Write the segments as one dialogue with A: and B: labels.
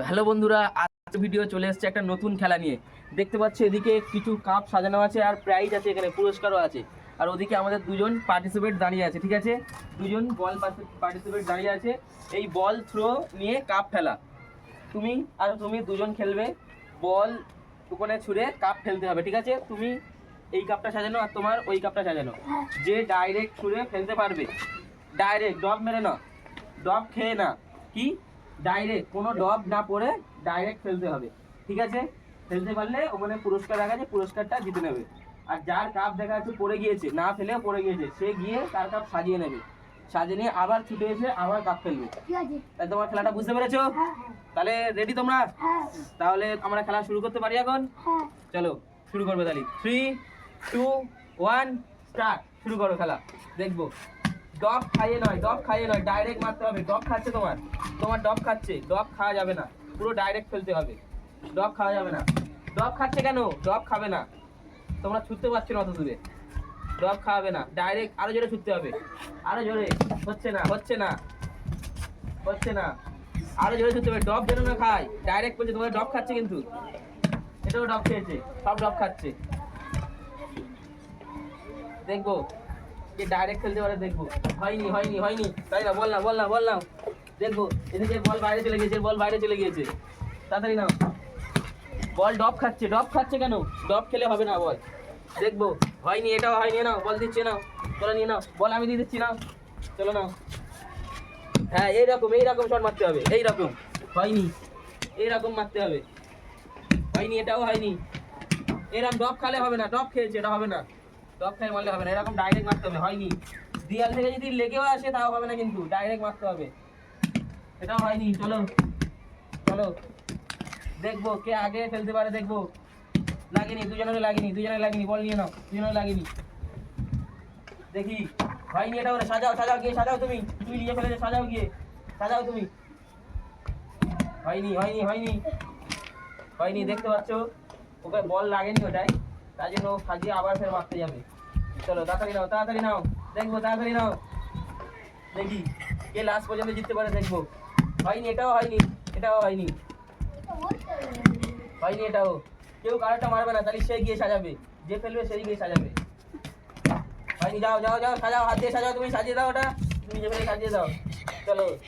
A: তো হ্যালো বন্ধুরা, আজকে ভিডিও চলে এসেছে একটা নতুন খেলা নিয়ে। দেখতে পাচ্ছ এদিকে কিছু কাপ সাজানো আছে আর প্রাইজ আছে এখানে, পুরস্কারও আছে। আর ওদিকে আমাদের দুজন পার্টিসিপেট দাঁড়িয়ে আছে, ঠিক আছে? দুজন বল পার্টিসিপেট দাঁড়িয়ে আছে। এই বল থ্রো নিয়ে কাপ ফেলা তুমি আর তুমি দুজন খেলবে বল ওখানে ছুঁড়ে কাপ ফেলতে হবে, ঠিক আছে? তুমি এই কাপটা সাজানো আর তোমার ওই কাপটা সাজানো। যে ডাইরেক্ট ছুঁড়ে ফেলতে পারবে ডাইরেক্ট ডব মেরে না ডব খেয়ে না কি? ডাইরেক্ট কোনো ডব না পড়ে ডাইরেক্ট ফেলতে হবে। ঠিক আছে? ফেলতে পারলে ওখানে পুরস্কার রাখা আছে পুরস্কারটা জিতে নেবে। আর যার কাপ দেখা যাচ্ছে পড়ে গিয়েছে না ফেলেও পড়ে গিয়েছে সে গিয়ে তার কাপ সাজিয়ে নেবে। সাজিয়ে নিয়ে আবার ছুটে এসে আবার কাপ ফেলবে। তাহলে তোমার খেলাটা বুঝতে পেরেছ?
B: হ্যাঁ
A: তাহলে রেডি তোমরা?
B: হ্যাঁ।
A: তাহলে আমরা খেলা শুরু করতে পারি এখন?
B: হ্যাঁ।
A: চলো শুরু করবে তাহলে। থ্রি টু ওয়ান স্টার্ট শুরু করো খেলা। দেখব। ডব খাইয়ে নয় ডব খাইয়ে নয় ডাইরেক্ট মারতে হবে। ডব খাচ্ছে তোমার। তোমার ডব খাচ্ছে ডব খাওয়া যাবে না। পুরো ডাইরেক্ট ফেলতে হবে। ডব খাওয়া যাবে না। ডব খাচ্ছে কেন? ডব খাবে না। তোমরা ছুটতে পারছ না অত দূরে। ডব খাওয়াবে না। ডাইরেক্ট আরও জোরে ছুটতে হবে। আরও জোরে। হচ্ছে না হচ্ছে না। হচ্ছে না। আরও জোরে ছুটতে হবে। ডব যেন না খায় ডাইরেক্ট বলছে তোমার ডব খাচ্ছে কিন্তু। এটাও ডব খেয়েছে। সব ডব খাচ্ছে। দেখব। কে ডাইরেক্ট খেলতে পারে, দেখব। হয়নি হয়নি হয়নি। তাই না বল না বল না বল না। দেখব, এদিকে বল বাইরে চলে গিয়েছে, বল বাইরে চলে গিয়েছে। তাড়াতাড়ি নাও। বল ডব খাচ্ছে ডব খাচ্ছে কেন? ডব খেলে হবে না বল। দেখব। হয়নি, এটাও হয়নি নাও, বল দিচ্ছে, নাও। চলো নিয়ে নাও। বল, আমি দিয়ে দিচ্ছি, নাও। চলো নাও। হ্যাঁ এইরকম এইরকম শট মারতে হবে, এইরকম। হয়নি, এইরকম মারতে হবে। হয়নি, এটাও হয়নি। এরকম ডব খালে হবে না ডব খেয়েছে এটা হবে না। খেয়ে মারলে হবে না, এরকম ডাইরেক্ট মারতে হবে, হয়নি। দিয়াল থেকে যদি লেগেও আসে, তাও হবে না কিন্তু ডাইরেক্ট মারতে হবে। এটাও হয়নি, চলো। চলো। দেখব কে আগে ফেলতে পারে, দেখব। লাগেনি দুজনের লাগেনি দুজনের লাগেনি, বল নিয়ে নাও দুজনের লাগেনি। দেখি, হয়নি এটা ওরে, সাজাও সাজাও গিয়ে, সাজাও তুমি। তুমি নিয়ে ফেলেছো, সাজাও গিয়ে, সাজাও তুমি। হয়নি হয়নি হয়নি। হয়নি, দেখতে পাচ্ছ? ওকে বল লাগেনি ওটাই জন্য ও সাজিয়ে আবার ফের মারতে যাবে। চলো, তাড়াতাড়ি নাও তাড়াতাড়ি নাও, দেখব, তাড়াতাড়ি নাও। দেখি, কে লাস্ট পর্যন্ত জিততে পারে দেখব। হয়নি, এটাও হয়নি এটাও হয়নি। হয়নি, এটাও। কেউ কারোরটা মারবে না, তাহলে সে গিয়ে সাজাবে। যে ফেলবে, সেই গিয়ে সাজাবে। হয়নি, যাও যাও যাও, সাজাও, হাত দিয়ে সাজাও, তুমি সাজিয়ে দাও ওটা। তুমি যে ফেলে সাজিয়ে দাও। চলো,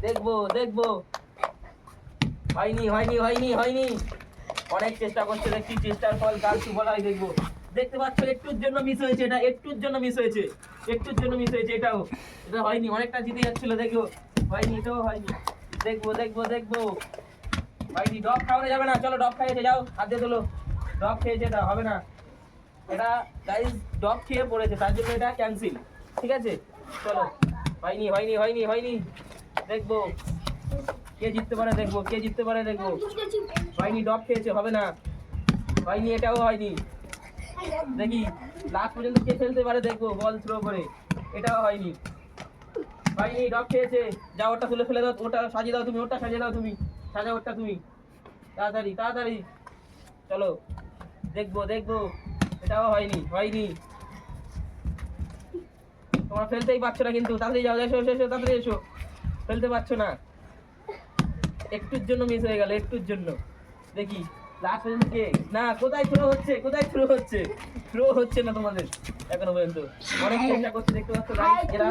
A: দেখব দেখব। হয়নি হয়নি হয়নি হয়নি। অনেক চেষ্টা করছে, দেখছি চেষ্টার ফল কাল সুফল হয় দেখব। দেখতে পাচ্ছ, একটুর জন্য মিস হয়েছে এটা, একটুর জন্য মিস হয়েছে, একটুর জন্য মিস হয়েছে, এটাও। এটা হয়নি, অনেকটা জিতে যাচ্ছিল, দেখো। হয়নি, এটাও হয়নি। দেখব দেখব দেখব। হয়নি ডব খাওয়ানো যাবে না, চলো ডব খাইয়েছে যাও, হাত দিয়ে তোলো। ডব খেয়েছে, এটা হবে না। এটা গাইস ডব খেয়ে পড়েছে, তার জন্য এটা ক্যান্সেল ঠিক আছে? চলো। হয়নি হয়নি হয়নি হয়নি। দেখব। কে জিততে পারে দেখব কে জিততে পারে দেখব। হয়নি ডব খেয়েছে হবে না। হয়নি এটাও হয়নি। দেখি লাস্ট পর্যন্ত কে ফেলতে পারে দেখব বল থ্রো করে। এটাও হয়নি। হয়নি ডব খেয়েছে। যা ওটা তুলে ফেলে দাও ওটা সাজিয়ে দাও তুমি ওটা সাজিয়ে দাও তুমি। সাজাও ওটা তুমি। তাড়াতাড়ি তাড়াতাড়ি। চলো দেখব দেখব। এটাও হয়নি হয়নি। তোমরা ফেলতেই পারছ না কিন্তু। তাড়াতাড়ি যাও এসো এসো এসো তাড়াতাড়ি এসো। ফেলতে পারছ না। একটুর জন্য মিস হয়ে গেল একটুর জন্য। দেখি লাস্ট পর্যন্ত কে? না কোথায় থ্রো হচ্ছে? কোথায় থ্রো হচ্ছে? থ্রো হচ্ছে না তোমাদের? এখনও পর্যন্ত। অনেক চেষ্টা করছে দেখতে পাচ্ছ এরা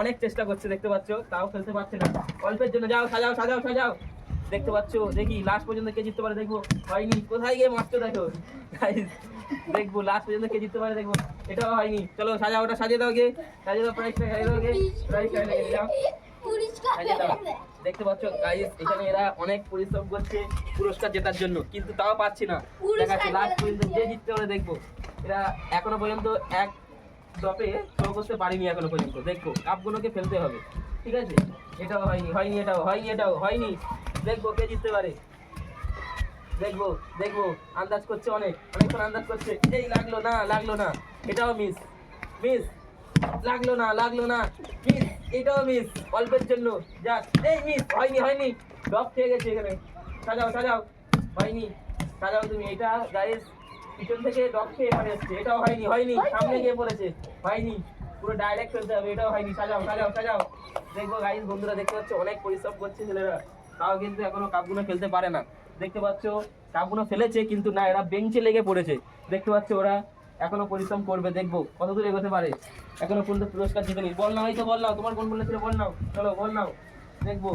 A: অনেক চেষ্টা করছে দেখতে পাচ্ছ তাও ফেলতে পারছে না। অল্পের জন্য যাও সাজাও সাজাও সাজাও। দেখতে পাচ্ছ দেখি লাস্ট পর্যন্ত কে জিততে পারে দেখব। হয়নি। কোথায় গিয়ে মারছো দেখো? দেখব লাস্ট পর্যন্ত কে জিততে পারে দেখব। এটাও হয়নি। চলো সাজাও ওটা সাজিয়ে দাও গে সাজিয়ে দাও প্রাইসটা খাইয়ে দাও গে প্রাইসটা সাজিয়ে দাও। দেখতে পাচ্ছ গাইস এখানে এরা অনেক পরিশ্রম করছে পুরস্কার জেতার জন্য কিন্তু তাও পাচ্ছি না। দেখাচ্ছে লাস্ট পর্যন্ত যে জিততে পারে দেখব। এরা এখনও পর্যন্ত এক ডপে থ্রো করতে পারিনি এখনও পর্যন্ত। দেখব কাপগুলোকে ফেলতে হবে। ঠিক আছে? এটাও হয়নি হয়নি এটাও হয়নি এটাও হয়নি। দেখব কে জিততে পারে। দেখব দেখব আন্দাজ করছে অনেক। অনেকক্ষণ আন্দাজ করছে এই লাগল না লাগল না। এটাও মিস মিস লাগল না লাগল না। মিস এটাও মিস অল্পের জন্য। যাক এই মিস হয়নি হয়নি। খেয়ে গেছে এখানে। সাজাও সাজাও। হয়নি সাজাও তুমি। এটা গাইস পিছন থেকে খেয়ে এখানে এসছে। এটাও হয়নি হয়নি। সামনে গিয়ে পড়েছে। হয়নি। পুরো ডাইরেক্ট ফেলতে হবে। এটাও হয়নি। সাজাও সাজাও সাজাও। দেখব গাইস বন্ধুরা দেখতে পাচ্ছ? অনেক পরিশ্রম করছে ছেলেরা। তাও কিন্তু এখনও কাপগুলো ফেলতে পারে না। দেখতে পাচ্ছ? কাপগুলো ফেলেছে কিন্তু না এরা বেঞ্চে লেগে পড়েছে। দেখতে পাচ্ছ ওরা? এখনও পরিশ্রম করবে দেখব। কত দূর এগোতে পারে? এখনও পর্যন্ত পুরস্কার জিতেনি বল নাও এই তো বল নাও তোমার কোন বলেছিল বল নাও। চলো বল নাও দেখব।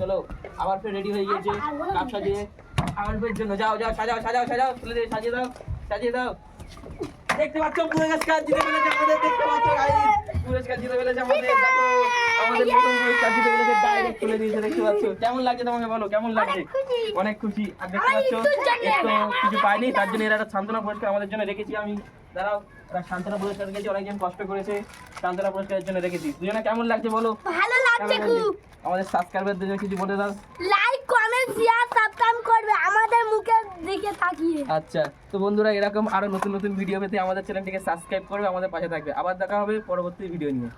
A: চলো আবার ফের রেডি হয়ে গিয়েছে কাপ সাজিয়ে। আবার ফের জন্য যাও যাও সাজাও সাজাও সাজাও তুলে দিয়ে সাজিয়ে দাও সাজিয়ে দাও। দেখতে পাচ্ছ পুরস্কার জিতে ফেলেছে আমাদের দেখতে পাচ্ছ পুরস্কার জিতে ফেলেছে আমাদের দেখো আমাদের প্রথম পুরস্কার জিতে ফেলেছে ডাইরেক্ট তুলে দিয়েছে দেখতে পাচ্ছ। কেমন লাগছে তোমাকে বলো কেমন লাগছে? অনেক খুশি। আর দেখতে পাচ্ছ একটু কিছু পাইনি তার জন্য এরা একটা সান্ত্বনা পুরস্কার আমাদের জন্য রেখেছি আমি। দাঁড়াও সান্ত্বনা পুরস্কার রেখেছি অনেকজন কষ্ট করেছে। শান্তনা পুরস্কারের জন্য রেখেছি। দুজনে কেমন লাগছে বলো?
B: ভালো লাগছে খুব।
A: আমাদের সাবস্ক্রাইবার দুজন কিছু বলে দাও।
B: লাইক কমেন্ট শেয়ার সাবস্ক্রাইব করবে আমাদের মুখের দিকে তাকিয়ে।
A: আচ্ছা তো বন্ধুরা এরকম আরও নতুন নতুন ভিডিও পেতে আমাদের চ্যানেলটিকে সাবস্ক্রাইব করবে আমাদের পাশে থাকবে। আবার দেখা হবে পরবর্তী ভিডিও নিয়ে।